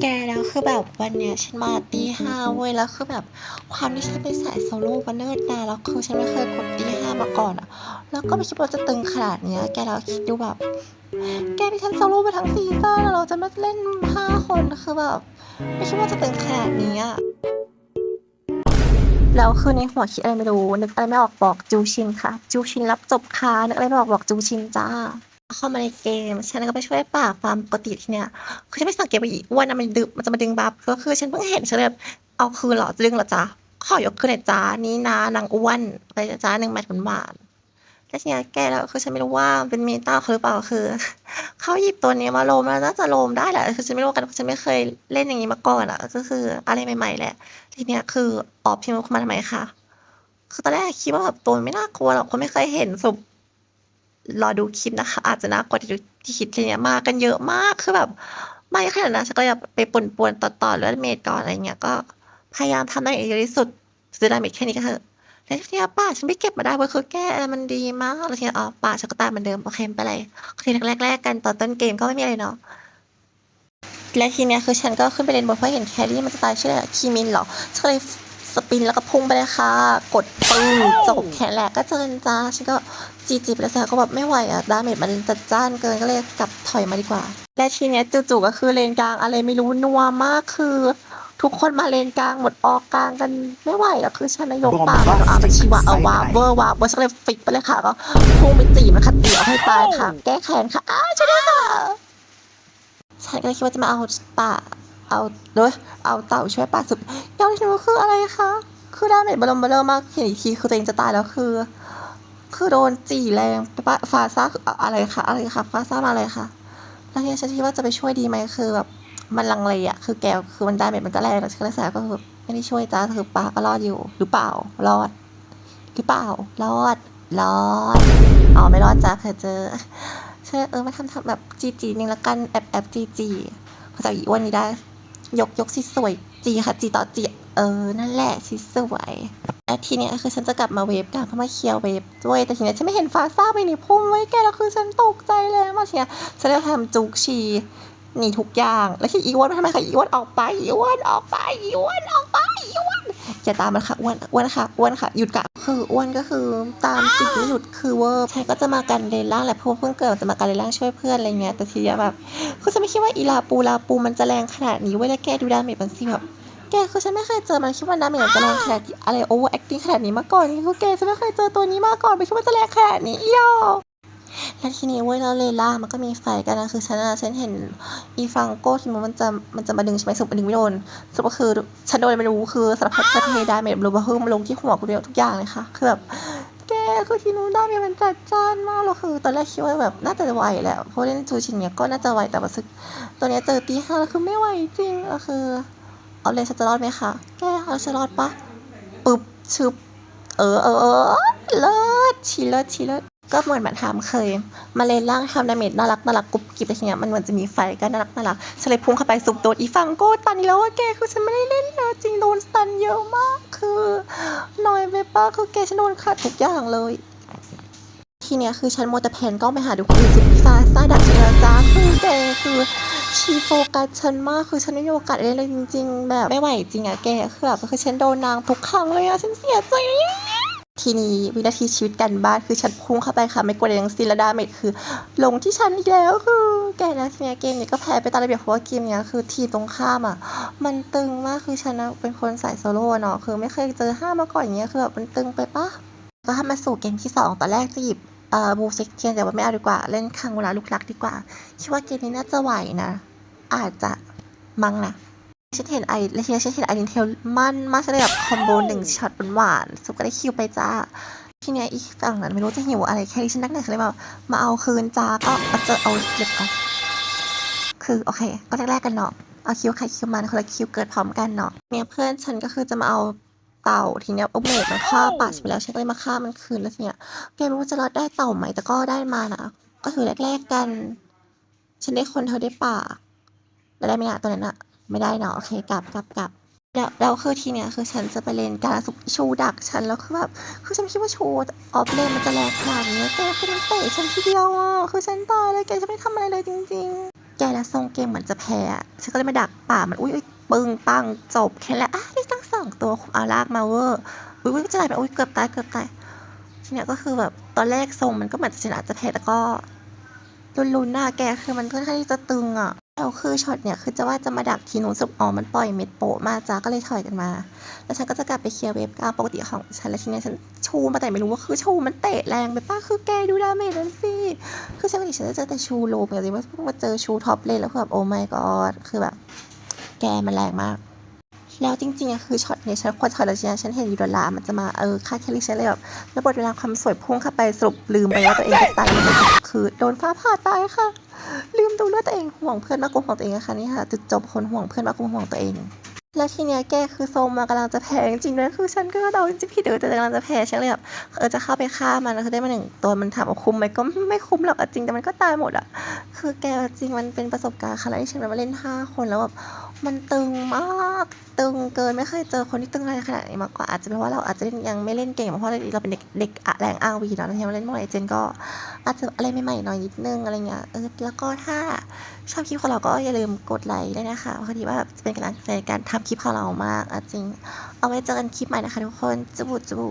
แกแล้วคือแบบวันเนี้ยฉันมาตีห้าเว้ยแล้วคือแบบความที่ฉันเป็นสายโซโล่มาเนิ่นนานแล้วคือฉันไม่เคยกดตีห้ามาก่อนอะแล้วก็ไม่คิดว่าจะตึงขนาดเนี้ย แกแล้วคิดดูแบบ แกที่ฉันโซโล่ไปทั้งซีซั่นแล้วเราจะมาเล่นห้าคนคือแบบไม่คิดว่าจะตึงขนาดนี้อะแล้วคือในหัวคิดอะไรไม่รู้นึกอะไรไม่ออกบอกจูชินค่ะ จูชินรับจบค่ะนึกอะไรไม่ออกบอกจูชินจ้า เข้ามาในเกมฉันก็ไปช่วยป่าฟาร์มปกติที่เนี้ยคือฉันไม่สังเกตว่าอีอ้วนนะมันดึงมันจะมาดึงบัฟก็คือฉันเพิ่งเห็นฉันเลยแบบเอาคืนเหรอจะดึงเหรอจ๊ะขอยกคืนหน่อยจ้านี่นะนางอ้วนไปจ้าหนึ่งแมทหวานๆแล้วทีเนี้แกแล้วคือฉันไม่รู้ว่าเป็นเมตาเขาหรือเปล่าคือเขาหยิบตัวนี้มาโลมแล้วน่าจะโลมได้แหละคือฉันไม่รู้กันเพราะฉันไม่เคยเล่นอย่างนี้มาก่อนอะ ก็คืออะไรใหม่ๆแหละ ทีเนี้ยคือออกพิมพ์มาทำไมคะคือตอนแรกคิดว่าแบบตัวไม่น่ากลัวหรอกเพราะไม่เคยเห็นสุ รอดูคลิปนะคะ อาจจะน่ากว่าที่ที่คิดทีเนี้ยมากันเยอะมากคือแบบ ไม่ขนาดนั้นฉันก็อยากไปปนปวนๆต่อๆเลือดเมดก่อนอะไรเงี้ยก็พยายามทำได้อย่างเยอะที่สุดจะได้เมดแค่นี้ก็เถอะแล้วทีเนี้ป้าฉันไม่เก็บมาได้เว้ยคือแก้มันดีมากแล้วทีเนี้อ๋อป้าฉันก็ตามเหมือนเดิมโอเคไม่เป็นไรทีแรกๆกันตอนต้นเกมก็ไม่มีอะไรเนาะและทีเนี้ยคือฉันก็ขึ้นไปเล่นบนเพราะเห็นแครี่มันจะตายชื่ออะไรอะคีมินเหรอฉันก็เลยสปินแล้วก็พุ่งไปเลยค่ะ กดปึ้งจบแขนแหลกก็เจอจ้าฉันก็ จีจีไปแล้วแต่ก็แบบไม่ไหวอะดาเมจมันจัดจ้านเกินก็เลยกลับถอยมาดีกว่า และทีเนี้ยจู่ๆก็คือเลนกลางอะไรไม่รู้นัวมากคือ ทุกคนมาเลนกลางหมดออกกลางกันไม่ไหวแล้วคือฉันนายกป่ามันอาไปชีวะเอาวาเวอร์วาเวอร์ฉันเลยฟิกไปเลยค่ะก็พุ่งไปจีมันขัดเดี่ยวให้ตายค่ะ แก้แค้นค่ะอ้าวช่วยด้วยค่ะฉันก็เลยคิดว่าจะมาเอาป่าเอาเลยเอาเต่าช่วยป่าสุดยอดที่รู้คืออะไรคะคือดาเมจบอลมเบลอมากเห็นอีกทีคือตัวเองจะตายแล้วคือ คือโดนจีแรงปะฟาซ่าอะไรคะอะไรคะฟาซ่ามาอะไรคะแล้วเนี่ยฉันคิดว่าจะไปช่วยดีไหมคือแบบมันลังเลอะคือแกวคือมันได้เม็ดมันก็แรงแต่ฉันเลยสาก็คือไม่ได้ช่วยจ้าคือปลาก็รอดอยู่หรือเปล่ารอดหรือเปล่ารอดรอดอ๋อไม่รอดจ้าเผื่อเจอใช่เออมาทำทำแบบจีจีนึงละกันแอบแอบจีจีเขาจะอีอ้วนนี้ได้ ยกยกสิสวยจีค่ะจีต่อจีเออนั่นแหละสิสวย แล้วทีเนี้ยคือฉันจะกลับมาเวฟกันเพราะมาเคลียร์เวฟด้วยแต่ทีเนี้ยฉันไม่เห็นฟาซ่าไปในพุ่มไว้แกแล้วคือฉันตกใจเลยมาทีเนี้ยฉันเลยทำจุกชีหนีทุกอย่างแล้วที่อีวอนทำไมคะอีวอนออกไปอีวอนออกไปอีวอนออกไปอีอ้วนอย่าตามมันค่ะอ้วนอ้วนค่ะอ้วนค่ะหยุดกะคืออ้วนก็คือตามจิตไม่หยุดคือเวอร์ฉันก็จะมากันเลนล่างแหละเพราะว่าเพิ่งเกิดจะมากันเลนล่างช่วยเพื่อนอะไรเงี้ยแต่ทีเนี้ยแบบคือฉันไม่คิดว่าอีลาปูลาปูมันจะแรงขนาดนี้เว้ยแล้วแกดูดาเมจมันสิแบบ แกคือฉันไม่เคยเจอมันคิดว่าน้ำเหมือนจะแรงขนาดอะไรโอเวอร์แอคติ้งขนาดนี้มาก่อนคือแกฉันไม่เคยเจอตัวนี้มาก่อนไม่คิดว่าจะแรงขนาดนี้อีดอแล้วทีนี้เว้ยแล้วเลล่ามันก็มีไฟกันนะคือฉันอะฉันเห็นอีฟังโก้ที่มันมันจะมันจะมาดึงใช่ไหมสรุปมันดึงไม่โดนสรุปก็คือฉันโดนไม่รู้คือสารพัดจะเทดาเมจบลูบาฮึมลงที่หัวกูเดียวทุกอย่างเลยค่ะคือแบบแกคือทีนู้นดาเมจมันจัดจ้านมากแล้วคือ ตอนแรกคิดว่าแบบน่าจะไหวแหละเพราะเล่นจูชินเนี่ยก็น่าจะไหวแต่ว่าซึกตัวเนี้ยเจอตีห้าแล้วคือไม่ไหวจริงแล้วคือ เอาเลยฉันจะรอดไหมคะ แกเอาฉันรอดปะปึ๊บชึบ เออเออเออเลิศชีเลิศชีเลิศก็เหมือนมันทำเคย มาเลนล่างทำดาเมจน่ารักน่ารักกรุบกริบอะไรเงี้ยมันเหมือนจะมีไฟก็น่ารักน่ารักฉันเลยพุ่งเข้าไปสุกโดนอีฟังโก้ตันแล้วว่าแกคือฉันไม่ได้เล่นเลยจริงโดนตันเยอะมากคือน้อยไปป้าคือแกฉันโดนขาดทุกอย่างเลยทีเนี้ยคือฉันโมวแต่แผนก็ไปหาดูคนอื่นสุดพิซซ่าซ่าดักเจรจาคือแกคือ ชีโฟกัสฉันมากคือฉันไม่มีโอกาสได้เลยจริง ๆ แบบไม่ไหวจริงอะแกคือแบบคือฉันโดนนางทุกครั้งเลยอะฉันเสียใจทีนี้วินาทีชีวิตกันบ้านคือฉันพุ่งเข้าไปค่ะ ไม่กลัวอะไรทั้งสิ้นและดาเมจคือลงที่ฉันอีกแล้วคือ แกนะทีนี้เกมเนี้ยก็แพ้ไปตามระเบียบเพราะว่าเกมเนี้ยคือทีตรงข้ามอะ มันตึงมากคือฉันนะเป็นคนสายโซโล่เนาะคือไม่เคยเจอห้ามาก่อนอย่างเงี้ยคือแบบมันตึงไปปะก็ถ้ามาสู่เกมที่สองตอนแรกจะหยิบ เอ่อบูเซ็กเทียนแต่ว่าไม่เอาดีกว่า เล่นคังเวลาลูกรักดีกว่า คิดว่าเกมนี้น่าจะไหวนะ อาจจะมั้งนะฉันเห็นไอและทีนี้ฉันเห็นไอรินเทลมั่นมากฉันเลยแบบคอมโบหนึ่งช็อตหวานๆสุดก็ได้คิวไปจ้าทีเนี้ยอีกฝั่งนั้นไม่รู้จะหิวอะไรแค่ที่ฉันนักหนาฉันเลยแบบมาเอาคืนจ้าก็เอาเจอเอาเก็บก่อนคือโอเค ก็แรกๆกันเนาะเอาคิวใครคิวมันคนละคิวเกิดพร้อมกันเนาะเนี่ยเพื่อนฉันก็คือจะมาเอา เต่าทีเนี้ยเอาเมดมันฆ่าป่าฉันไปแล้วฉันก็เลยมาฆ่ามันคืนแล้วทีเนี้ยแกไม่รู้ว่าจะรอดได้เต่าไหมแต่ก็ได้มานะก็ถือแรกๆกัน ฉันได้คนเธอได้ป่าแล้วได้ไหมนะตัวนั้นอะไม่ได้เนาะโอเคกลับกลับกลับแล้วแล้วคือทีเนี้ยคือฉันจะไปเลนการสุชูดักฉันแล้วคือแบบคือฉันไม่คิดว่าโชว์ออฟเลนมันจะแรงขนาดนี้แกคือมันเตะฉันทีเดียวอะคือฉันตายเลยแกจะไม่ทำอะไรเลยจริง ๆ แกแล้วทรงเกมเหมือนจะแพ้อะฉันก็เลยมาดักป่ามันอุ้ยอุ๊ยปึ้งปังจบแค่นั้นอะได้ตั้งส องตัวเอาลากมาเวอร์อุ้ยจะไหลไปอุ้ยเกือบตายเกือบตายทีเนี้ยก็คือแบบตอนแรกทรงมันก็เหมือนจะชนะจะแพ้แต่ก็ลุนๆหน้าแกคือมันค่อนข้างที่จะตึงอะแล้วคือช็อตเนี่ยคือจะว่าจะมาดักทีนู้นสุดอ๋อมันปล่อยเม็ดโปะมาจ้าก็เลยถอยกันมา แล้วฉันก็จะกลับไปเคลียร์เวฟกลางปกติของฉันแล้วทีเนี้ยฉันชูมาแต่ไม่รู้ว่าคือชูมันเตะแรงไปป้าคือแกดูดาเมจนั้นสิคือฉันปกติฉันจะเจอแต่ชูโลปกติว่าเพิ่งมาเจอชูท็อปเลยแล้วคือแบบโอ้ my god คือแบบแกมันแรงมาก แล้วจริงๆอะคือช็อตเนี่ยฉันควรช็อตแล้วใช่ไหมฉันเห็นยูโดลามันจะมาเออค่าแคลิฉันเลยแบบแล้วบทเวลาความสวยพุ่งเข้าไปสรุปลืมไปว่าตัวเองจะตายคือโดนฟ้าผ่าตายค่ะ ลืมดูเลือดตัวเองห่วงเพื่อนมากกว่าห่วงตัวเองนะคะนี่ค่ะจุดจบคนห่วงเพื่อนมากกว่าห่วงตัวเอง แล้วทีเนี้ยแกคือโซมมากำลังจะแพ้จริงๆด้วยคือฉันก็เดาจริงๆผิดเออแต่กำลังจะแพ้ฉันเลยแบบเออจะเข้าไปฆ่ามันแล้วได้มาหนึ่งตัวมันถามว่าคุ้มไหมก็ไม่คุ้มหรอกจริงแต่มันก็ตายหมดอะ คือแกจริงมันเป็นประสบการณ์ครั้งแรกที่ฉันมาเล่นห้าคนแล้วแบบมันตึงมากตึงเกินไม่เคยเจอคนที่ตึงอะไรขนาดนี้มาก่อนอาจจะเป็นเพราะว่าเราอาจจะยังไม่เล่นเก่งเพราะเราเป็นเด็กเด็กแรงอาวีเนาะที่มาเล่นโมไอเจนก็อาจจะอะไรใหม่ๆหน่อยนิดนึงอะไรเงี้ยเออแล้วก็ถ้าชอบคลิปของเราก็อย่าลืมกดไลค์ด้วยนะคะเพราะดีว่าแบบจะเป็นกำลังใจในการทำคลิปของเรามากอจริง เอาไว้เจอกันคลิปใหม่นะคะทุกคนจุบุจุบุ